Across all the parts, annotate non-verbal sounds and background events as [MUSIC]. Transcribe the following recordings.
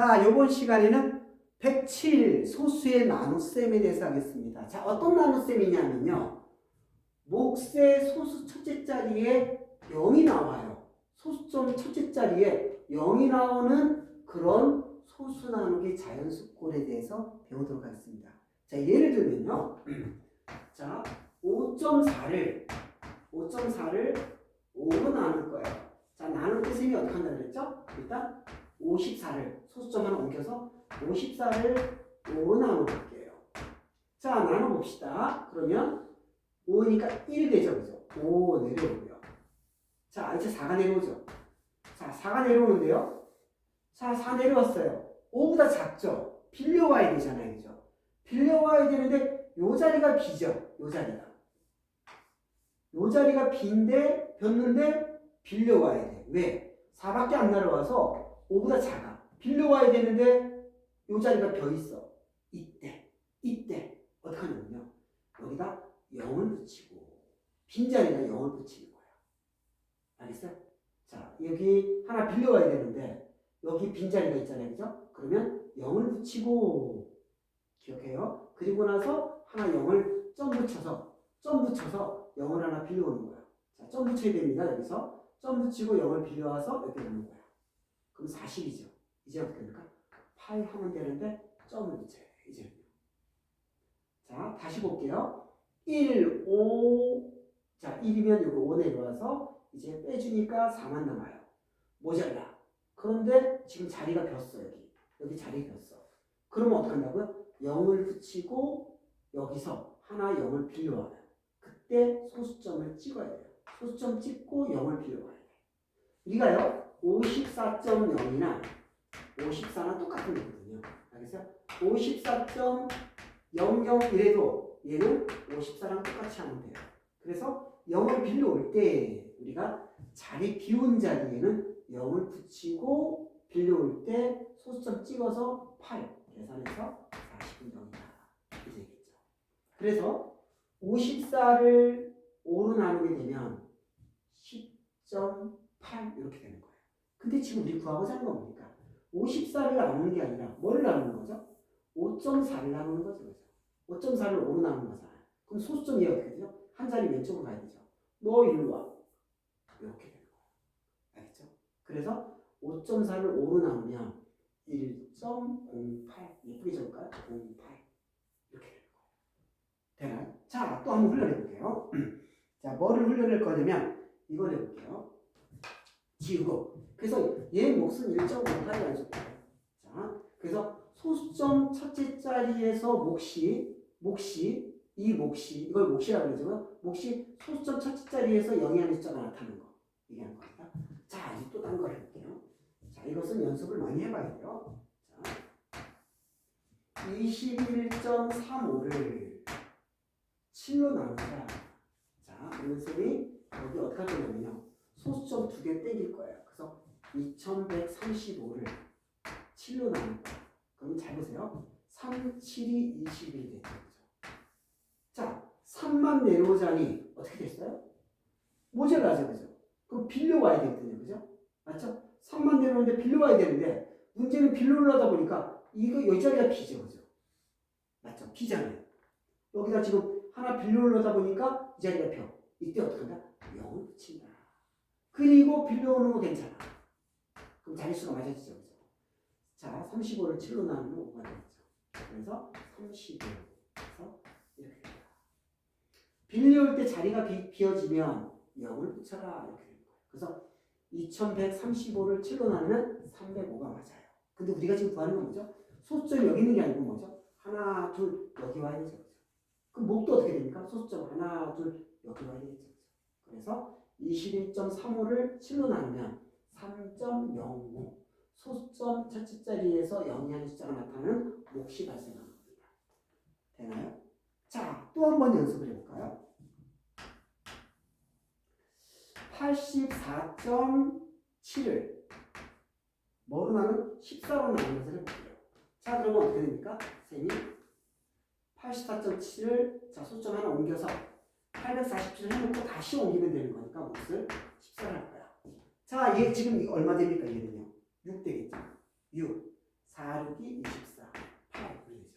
자, 요번 시간에는 107 소수의 나눗셈에 대해서 하겠습니다. 자, 어떤 나눗셈이냐면요. 몫의 소수 첫째 자리에 0이 나와요. 소수점 첫째 자리에 0이 나오는 그런 소수 나누기 자연수꼴에 대해서 배우도록 하겠습니다. 자, 예를 들면요. [CLEARS THROAT] 자, 5.4를 5.4를 5로 나눌 거예요. 자, 나눌 때 셈이 어떻게 한다 그랬죠? 일단 54를 소수점 하나 옮겨서 54를 5로 나눠볼게요. 자, 나눠봅시다. 그러면 5니까 1 되죠, 그죠? 5 내려오고요. 자, 이제 4가 내려오죠. 자, 4가 내려오는데요. 자, 4 내려왔어요. 5보다 작죠? 빌려와야 되잖아요, 그죠? 빌려와야 되는데 요 자리가 비죠, 요 자리가. 요 자리가 빈데, 폈는데 빌려와야 돼. 왜? 4밖에 안 날아와서 5보다 작아. 빌려와야 되는데 요 자리가 벼 있어. 이때, 이때 어떻게 하냐면요. 여기다 0을 붙이고 빈자리에 0을 붙이는 거야. 알겠어요? 자, 여기 하나 빌려와야 되는데 여기 빈자리가 있잖아요. 그죠? 그러면 0을 붙이고 기억해요. 그리고 나서 하나 0을 점 붙여서 점 붙여서 0을 하나 빌려오는 거야. 자, 점 붙여야 됩니다. 여기서 점 붙이고 0을 빌려와서 여기 놓는 거야. 그럼 40이죠. 이제 어떻게 될까? 8 하면 되는데 점을 붙여요. 이제. 자, 다시 볼게요. 1, 5. 자, 1이면 여기 5 내려와서 이제 빼주니까 4만 남아요. 모자라. 그런데 지금 자리가 꼈어, 여기. 여기 자리 꼈어. 그러면 어떻게 한다고요? 0을 붙이고 여기서 하나 0을 빌려와요. 그때 소수점을 찍어야 돼요. 소수점 찍고 0을 빌려와야 돼요. 우리가요, 54.0이나 54나 똑같은 거거든요. 알겠어요? 54.001에도 얘는 54랑 똑같이 하면 돼요. 그래서 0을 빌려올 때 우리가 자리 비운 자리에는 0을 붙이고 빌려올 때 소수점 찍어서 8 계산해서 40은 0이다. 이렇게 되겠죠. 그래서 54를 5로 나누게 되면 10.8 이렇게 되는 거예요. 근데 지금 우리 구하고자 하는 건 뭡니까? 54를 나누는 게 아니라 뭐를 나누는 거죠? 5.4를 나누는 거죠. 그죠? 5.4를 5로 나누는 거잖아요. 그럼 소수점이 어떻게 되죠? 한 자리 왼쪽으로 가야 되죠. 너 일로 와. 이렇게 되는 거예요. 알겠죠? 그래서 5.4를 5로 나누면 1.08 예쁘게 적을까요? 08 이렇게 되는 거예요. 되나요? 자, 또 한번 훈련해 볼게요. [CLEARS THROAT] 자, 뭐를 훈련할 거냐면 이걸 해볼게요. 지우고 그래서 얘 몫은 1.58이라는 소리예요. 자, 그래서 소수점 첫째 자리에서 몫이 몫이 이 몫이 이걸 몫이라고 그러죠. 몫이 소수점 첫째 자리에서 영이하는 숫자가 나타나는 거 얘기하는 겁니다. 자, 이제 또딴걸 해볼게요. 자, 이것은 연습을 많이 해봐야 돼요. 자, 21.35를 7로 나누자. 자, 그러면 쌤이 여기 어떻게 할 거냐면요. 소수점 두개 땡길 거예요. 그래서 2135를 7로 나눌 거예요. 그럼 잘 보세요. 3, 7이 21이 되죠. 자, 3만 내려오자니 어떻게 됐어요? 모자라죠, 그죠? 그럼 빌려와야 되거든요, 그죠? 맞죠? 3만 내려오는데 빌려와야 되는데 문제는 빌려오려다 보니까 이거 이 자리가 비죠, 그죠? 맞죠? 비잖아요. 여기다 지금 하나 빌려오려다 보니까 이 자리가 펴. 이때 어떻게 한다? 0을 붙인다. 그리고 빌려오는 거 괜찮아. 그럼 자릿수가 맞아지죠? 자, 35를 7로 나누면 5가 되겠죠. 그래서 35에서 이렇게 됩니다. 빌려올 때 자리가 비, 비어지면 0을 붙여라 이렇게 거예요. 그래서 2135를 7로 나누면 305가 맞아요. 근데 우리가 지금 구하는 건 뭐죠? 소수점이 여기 있는 게 아니고 뭐죠? 하나, 둘, 여기 와야 되죠. 그럼 목도 어떻게 됩니까? 소수점 하나, 둘, 여기 와야. 그죠? 그래서 21.35를 7로 나누면 3.05 소수점 첫째 자리에서 영이하는 숫자가 나타나는 몫이 발생하는 겁니다. 되나요? 자, 또 한 번 연습을 해볼까요? 84.7을 뭐로 나누면 14로 나누는 것을 해볼게요. 자, 그러면 어떻게 됩니까? 쌤이 84.7을 자, 소점 하나 옮겨서 847을 해놓고 다시 옮기면 되는 거니까 몫을 14를 할 거야. 자, 얘 지금 얼마 됩니까? 얘는요? 6 되겠죠? 6. 4, 6이 24, 8 이렇게 되죠.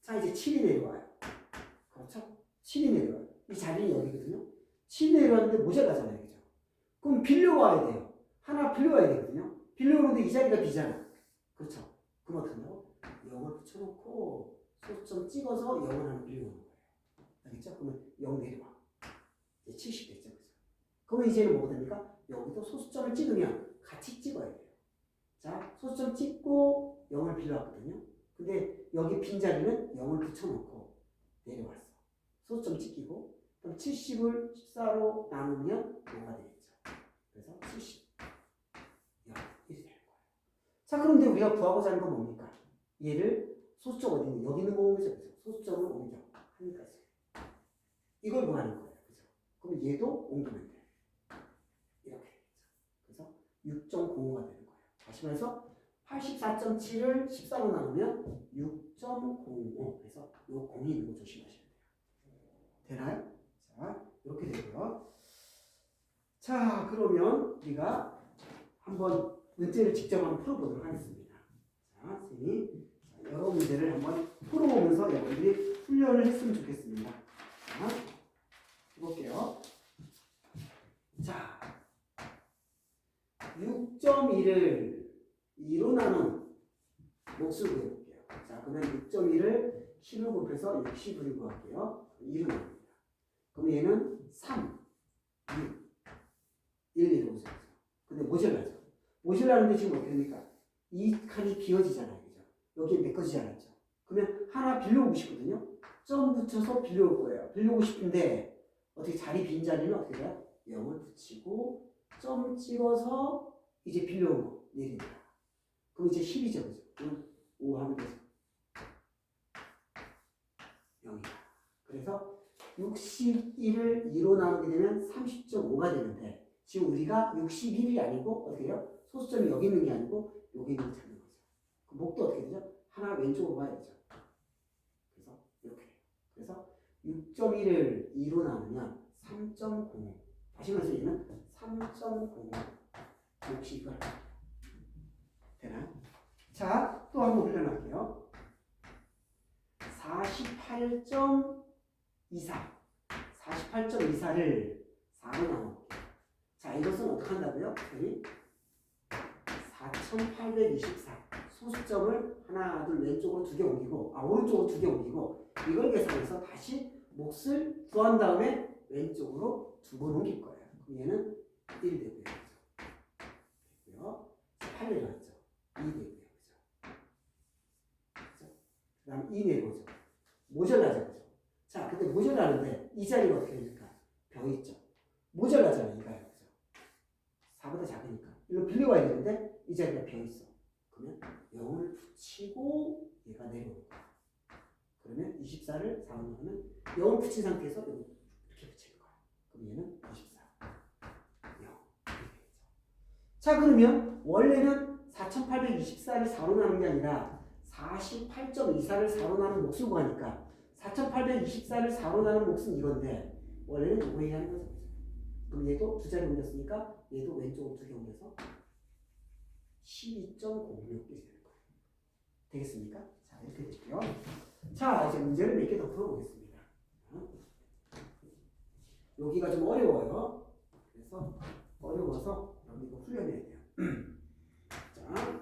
자 이제 7이 내려와요. 그렇죠? 7이 내려와요. 이 자리는 여기거든요. 7이 내려왔는데 모자라잖아요. 그죠? 그럼 빌려와야 돼요. 하나 빌려와야 되거든요. 빌려오는데 이 자리가 비잖아. 그렇죠? 그럼 어떻게 한다고? 0을 붙여놓고 소점 찍어서 0을 하나 빌려오는 거예요. 알겠죠? 그러면 0 내려와. 이제 70 됐죠. 그죠? 그러면 이제는 뭐가 됩니까? 여기도 소수점을 찍으면 같이 찍어야 돼요. 자, 소수점 찍고 0을 빌려왔거든요. 근데 여기 빈자리는 0을 붙여놓고 내려왔어. 소수점 찍히고 그럼 70을 14로 나누면 뭐가 되겠죠? 그래서 70, 0 이렇게 되는 거예요. 자, 그런데 우리가 구하고자 하는 건 뭡니까? 얘를 소수점 어디 있는 여기 있는 거 옮기죠. 소수점을 옮겨. 한까지. 이걸 구하는 거예요. 그죠? 그럼 얘도 옮기면 돼. 이렇게. 그래서 6.05가 되는 거예요. 다시 말해서 84.7을 14로 나누면 6.05. 그래서 요 공이 있는 거 조심하셔야 돼요. 되나요? 자, 이렇게 되고요. 자, 그러면 우리가 한번 문제를 직접 한번 풀어보도록 하겠습니다. 자, 선생님이 자, 여러 문제를 한번 풀어보면서 여러분들이 훈련을 했으면 좋겠습니다. 자, 해 볼게요. 자, 6.1을 2로 나눈 몫을 구해볼게요. 자, 그러면 6.1을 10로 곱해서 60으로 구할게요. 1을 나눕니다. 그럼 얘는 3, 6, 1, 2로 보세요. 근데 모자라죠. 모자라는데 지금 어떻게 됩니까? 이 칸이 비어지잖아요. 그죠? 여기에 메꿔지지 않았죠. 그러면 하나 빌려오고 싶거든요. 점 붙여서 빌려올 거예요. 빌려오고 싶은데 어떻게 자리 빈 자리는 어떻게 돼요? 0을 붙이고 점 찍어서 이제 빌려온 거 내립니다. 그럼 이제 10이죠. 그죠? 그럼 5 하면 되죠. 0이다. 그래서 61을 2로 나누게 되면 30.5가 되는데 지금 우리가 61이 아니고 어떻게 해요? 소수점이 여기 있는 게 아니고 여기 있는 걸 찾는 거죠. 그 목도 어떻게 되죠? 하나 왼쪽으로 가야 되죠. 그래서 이렇게. 그래서 6.1을 2로 나누면 3.05. 다시 말해서 얘는 3.05. 역시 이걸 되나요? 자, 또 한번 훈련할게요. 48.24. 48.24를 4로 나눠볼게요. 자, 이것은 어떻게 한다고요? 여기 4824. 소수점을 하나, 둘, 왼쪽으로 두 개 옮기고, 아, 오른쪽으로 두 개 옮기고, 이걸 계산해서 다시 몫을 구한 다음에 왼쪽으로 두 번 옮길 거예요. 그럼 얘는 1 되고요. 됐고요. 8 내려왔죠. 2 되고요. 그죠? 그 다음 2 내려오죠. 모자라죠. 그죠? 자, 근데 모자라는데 이 자리가 어떻게 됩니까? 병이 있죠. 모자라잖아요. 이 가요. 그죠? 4보다 작으니까. 일로 빌려와야 되는데 이 자리가 비어 있어. 그러면 0을 붙이고 얘가 내려오는 거야. 그러면 24를 4로 넣으면 0을 붙인 상태에서 이렇게 붙이는 거야. 그럼 얘는 24. 0. 이렇게 되죠. 자, 그러면 원래는 4824를 4로 나눈 게 아니라 48.24를 4로 나눈 몫을 구하니까 4824를 4로 나눈 몫은 이건데 원래는 이거 얘기하는 거죠. 그럼 얘도 두 자리 옮겼으니까 얘도 왼쪽으로 두 개 옮겨서 12.06 이렇게 되는 거예요. 되겠습니까? 자, 이렇게 되고요. 자, 이제 문제를 몇 개 더 풀어보겠습니다. 어? 여기가 좀 어려워요. 그래서 어려워서 여러분 이거 훈련해야 돼요. [CLEARS THROAT] 자,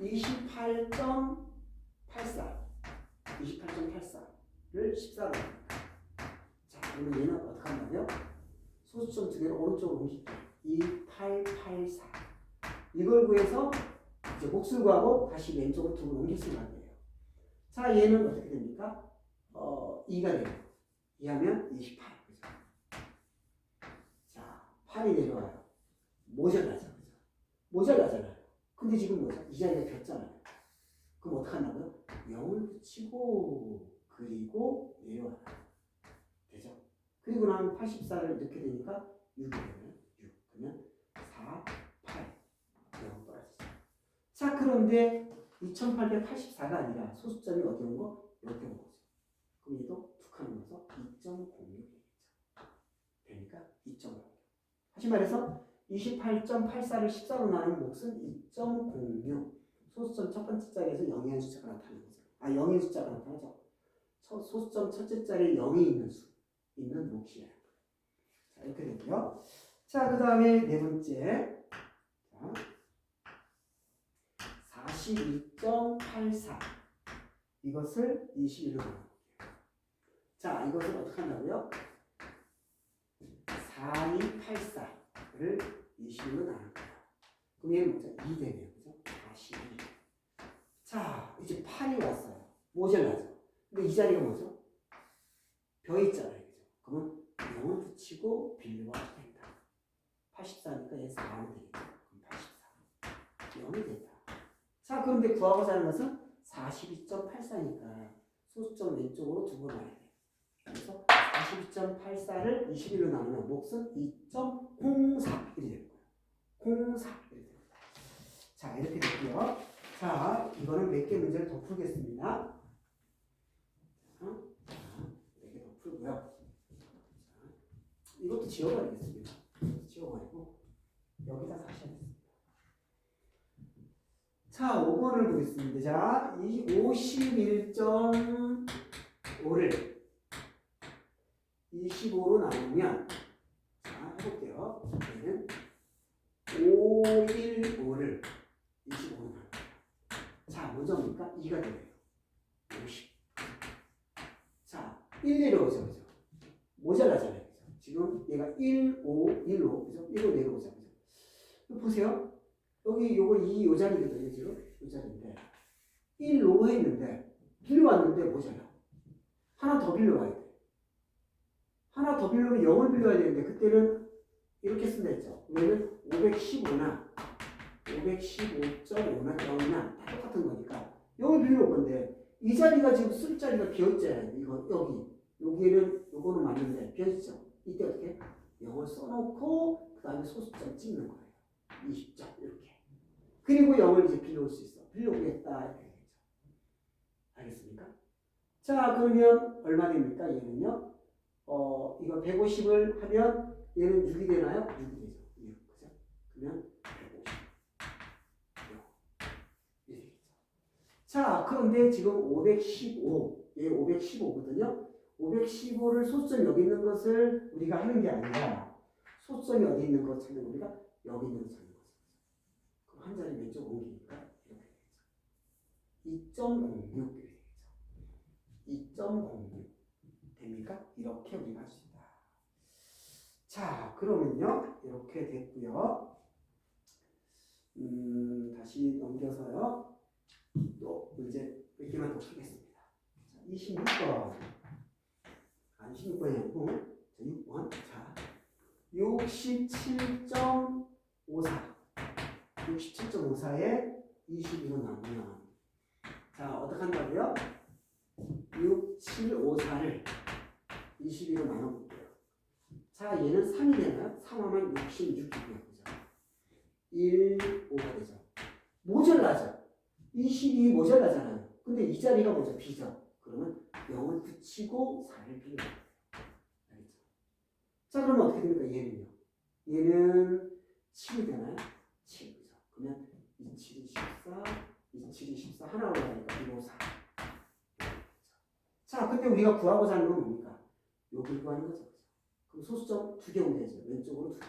28.84. 28.84를 14로 자, 그러면 얘는 어떻게 한다고요? 소수점 두 개를 오른쪽으로 옮길게요. 2884. 이걸 구해서 이제 몫을 구하고 다시 왼쪽으로 두번 옮길 수가 있네요. 자, 얘는 어떻게 됩니까? 어, 2가 돼요. 2하면 28. 그죠? 자, 8이 내려와요. 모자라죠. 그죠? 모자라잖아요. 근데 지금 뭐죠? 이 자리가 겼잖아요. 그럼 어떡한다고요? 0을 붙이고 그리고 내려와요. 되죠? 그리고 나면 84를 이렇게 되니까 6이 되면 6. 그러면 4, 8. 0 떨어지죠. 자, 그런데 2884가 아니라 소수점이 어디 온 거? 이렇게 온 거죠. 그럼 얘도 툭 하는 거서 2.06 되겠죠. 되니까 2.06. 다시 말해서 28.84를 14로 나누는 몫은 2.06. 소수점 첫 번째 자리에서 0의 숫자가 나타나는 거죠. 아 0의 숫자가 나타나죠. 첫 소수점 첫째 자리에 0이 있는 수 있는 몫이에요. 자 이렇게 되고요. 자 그 다음에 네 번째 자 42.84 이것을 21로 나눠볼게요. 자 이것을 어떻게 한다고요? 4284를 21로 나눌 거예요. 그럼 얘는 뭐죠? 2 되네요. 그죠? 42. 자, 이제 8이 왔어요. 모자라죠? 근데 이 자리가 뭐죠? 벼 있잖아요. 그죠? 그러면 0을 붙이고 빌려와 된다. 84니까 얘 4는 되겠죠? 그럼 84. 0이 된다. 자, 그런데 구하고자 하는 것은 42.84니까 소수점 왼쪽으로 두 번 와야 돼요. 그래서 42.84를 21로 나누면 몫은 2.04 이렇게 되는 거예요. 04 이렇게 됩니다. 자 이렇게 됐고요. 자 이거는 몇 개 문제를 더 풀겠습니다. 자, 몇개 더 풀고요. 자, 이것도 지워버리겠습니다. 지워버리고 여기다 다시 하겠습니다. 자 5번을 보겠습니다. 자, 이 51.5를 25로 나누면 자 해볼게요. 얘는 5, 1, 5를 25로 나눠. 자 먼저 뭡니까? 2가 되네요. 50. 자 1, 1로 오죠, 그죠? 모자라잖아요, 그죠? 지금 얘가 1, 5, 1로 그죠? 1로 내려오자, 그죠? 보세요. 여기 요거 이요 자리거든요, 지금 요 자리인데 1로 했는데 빌려왔는데 모자라. 하나 더 빌려와야 돼. 하나 더 빌려면 0을 빌려야 되는데 그때는 이렇게 쓴다 했죠. 왜냐면 515나 515.5나 0이나 다 똑같은 거니까 0을 빌려올 건데 이 자리가 지금 쓸 자리가 비어있잖아요. 이거 여기 여기는 요거는 맞는데 비어있죠. 이때 어떻게 0을 써놓고 그 다음에 소수점 찍는 거예요. 20점 이렇게. 그리고 0을 이제 빌려올 수 있어. 빌려오겠다. 알겠습니까? 자 그러면 얼마 됩니까? 얘는요. 어 이거 150을 하면 얘는 6이 되나요? 6이 되죠. 6. 그죠? 그러면 150. 이렇게 되겠죠. 자, 그런데 지금 515, 얘 515거든요. 515를 소수점 여기 있는 것을 우리가 하는 게 아니라 소수점이 어디 있는 것 찾는 우리가 여기 있는 것 찾는 한 자리 왼쪽 옮기니까 이렇게 되겠죠. 2.06 이렇게 되겠죠. 2.06 됩니까? 이렇게 우리가 할 수 있다. 자, 그러면요. 이렇게 됐고요. 음, 다시 넘겨서요. 또 문제 몇 개만 더 풀겠습니다. 자, 26번. 아, 26번이 아니고, 자, 6번. 자, 67.54. 67.54에 22로 나누면. 자, 어떻게 한다고요? 6754를 22로 나눠볼게요. 자, 얘는 3이 되나요? 3하면 66이고요. 그죠? 1, 5가 되죠. 모자라죠. 22 모자라잖아요. 근데 이 자리가 뭐죠? B죠. 그러면 0을 붙이고 4를 빌려요. 알겠죠? 자, 그러면 어떻게 됩니까? 얘는요. 얘는 7이 되나요? 7. 그죠? 그러면 27이 14, 27이 14 하나 올라가니까 1, 5, 4. 자, 근데 우리가 구하고자 하는 건 뭡니까? 여기 구하는 거죠. 그럼 소수점 두 개 옮겨야죠. 왼쪽으로 두 개.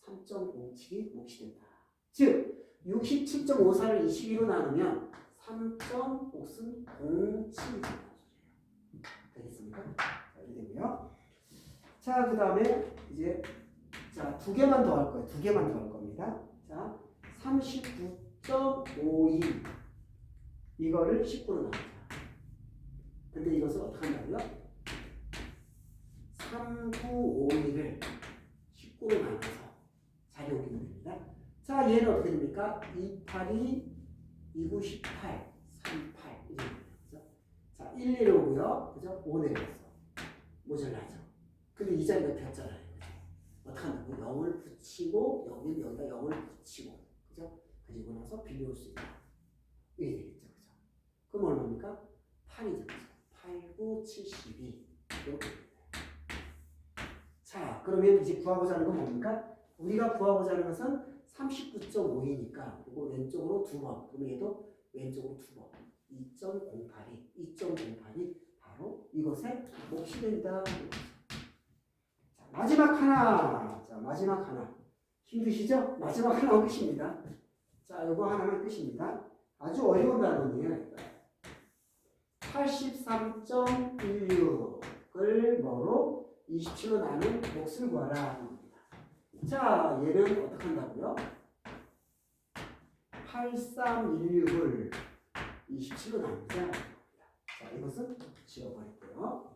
3.57이 몫이 된다. 즉, 67.54를 22로 나누면 3점 몫은 07이 된다는 소리예요. 되겠습니까? 자, 이렇게 되고요. 자, 그 다음에 이제 자, 두 개만 더 할 거예요. 두 개만 더 할 겁니다. 자, 39.52 이거를 10으로 나누자. 근데 이것을 어떻게 한다고요? 3951을 19로 나눠서 자리 옮기면 됩니다. 자, 얘는 어떻게 됩니까? 28이 2918, 38 이렇게 됩니다. 그죠? 자, 1 내려오고요. 그죠? 5 내려왔어. 모자라죠. 근데 이 자리가 비었잖아요. 어떻게 한다고? 0을 붙이고 여기 여기다 0을 붙이고 그죠? 그리고 나서 빌려올 수 있다. 이게 되겠죠. 그죠? 그럼 얼마입니까? 8이죠. 그죠? 8, 9, 72 이렇게 됩니다. 자, 그러면 이제 구하고자 하는 건 뭡니까? 우리가 구하고자 하는 것은 39.5이니까 그리고 왼쪽으로 두 번. 그럼 얘도 왼쪽으로 두 번. 2.08이 2.08이 바로 이것의 몫이 된다. 자, 마지막 하나. 자, 마지막 하나. 힘드시죠? 마지막 하나 끝입니다. 자, 요거 하나만 끝입니다. 아주 어려운 단원이에요. 83.16을 뭐로 27로 나눈 몫을 구하라. 자, 얘는 어떻게 한다고요? 8316을 27로 나누자. 자, 이것은 지워버릴게요.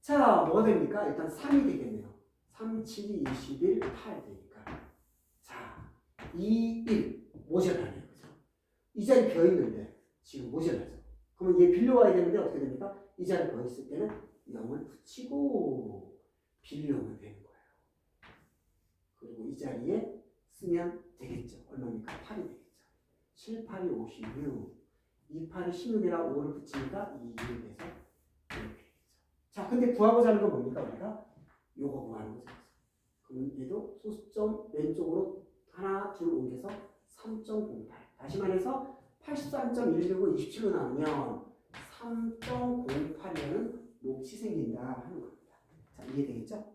자, 뭐가 됩니까? 일단 3이 되겠네요. 3, 7, 21, 8 되니까. 자, 2, 1. 모자라네요. 그죠? 이 자리 비어 있는데 지금 모자라죠. 그러면 얘 빌려와야 되는데 어떻게 됩니까? 이 자리 비어 있을 때는 0을 붙이고 빌려오면 되는 거예요. 그리고 이 자리에 쓰면 되겠죠. 얼마입니까? 8이 되겠죠. 7, 8이 56, 2, 8이 16이라 5를 붙이니까 2, 1 돼서 이렇게 되겠죠. 자, 근데 구하고자 하는 건 뭡니까? 우리가 요거 구하는 거죠. 그럼 얘도 소수점 왼쪽으로 하나, 둘 옮겨서 3.08. 다시 말해서 83.165 27로 나누면 3.08이라는 몫이 생긴다 하는 겁니다. 자, 이해되겠죠?